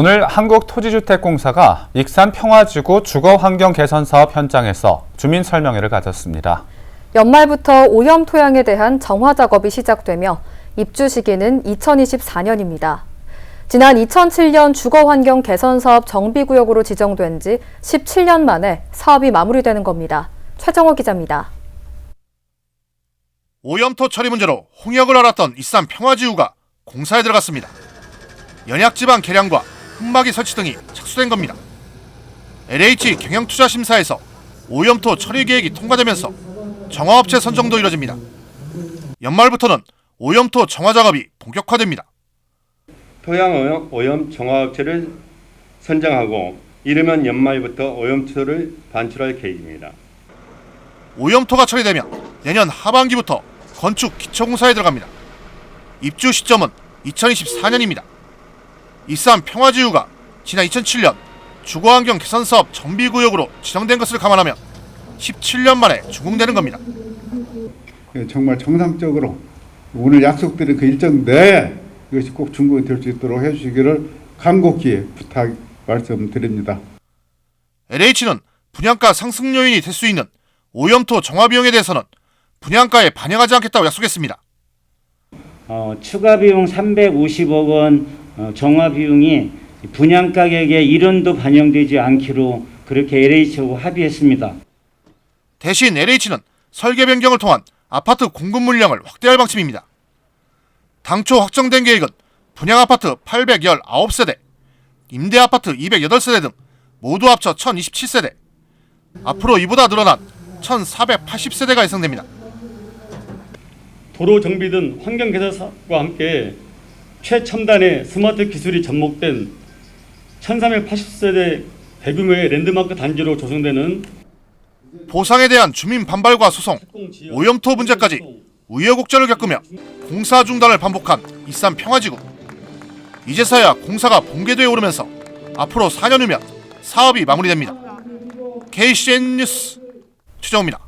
오늘 한국토지주택공사가 익산 평화지구 주거환경 개선 사업 현장에서 주민 설명회를 가졌습니다. 연말부터 오염 토양에 대한 정화 작업이 시작되며 입주 시기는 2024년입니다. 지난 2007년 주거환경 개선 사업 정비구역으로 지정된 지 17년 만에 사업이 마무리되는 겁니다. 최정호 기자입니다. 오염토 처리 문제로 홍역을 앓았던 이산 평화지구가 공사에 들어갔습니다. 연약지방 개량과 흠막이 설치 등이 착수된 겁니다. LH 경영투자심사에서 오염토 처리 계획이 통과되면서 정화업체 선정도 이뤄집니다. 연말부터는 오염토 정화 작업이 본격화됩니다. 토양 오염, 정화업체를 선정하고 이르면 연말부터 오염수를 반출할 계획입니다. 오염토가 처리되면 내년 하반기부터 건축 기초공사에 들어갑니다. 입주 시점은 2024년입니다. 이산 평화지구가 지난 2007년 주거환경 개선 사업 정비구역으로 지정된 것을 감안하면 17년 만에 준공되는 겁니다. 예, 정말 정상적으로 오늘 약속드린 그 일정 내에 이것이 꼭 준공이 될 수 있도록 해주시기를 간곡히 부탁 말씀드립니다. LH는 분양가 상승 요인이 될 수 있는 오염토 정화 비용에 대해서는 분양가에 반영하지 않겠다고 약속했습니다. 어, 추가 비용 350억 원 어, 정화 비용이 분양 가격에 1원도 반영되지 않기로 그렇게 LH하고 합의했습니다. 대신 LH는 설계 변경을 통한 아파트 공급 물량을 확대할 방침입니다. 당초 확정된 계획은 분양 아파트 819세대, 임대 아파트 208세대 등 모두 합쳐 1027세대. 앞으로 이보다 늘어난 1480세대가 예상됩니다. 도로 정비 등 환경 개선 사업과 함께 최첨단의 스마트 기술이 접목된 1380세대 대규모의 랜드마크 단지로 조성되는 보상에 대한 주민 반발과 소송, 오염토 문제까지 우여곡절을 겪으며 공사 중단을 반복한 이산 평화지구. 이제서야 공사가 본궤도에 오르면서 앞으로 4년 후면 사업이 마무리됩니다. KCN 뉴스 최정우입니다.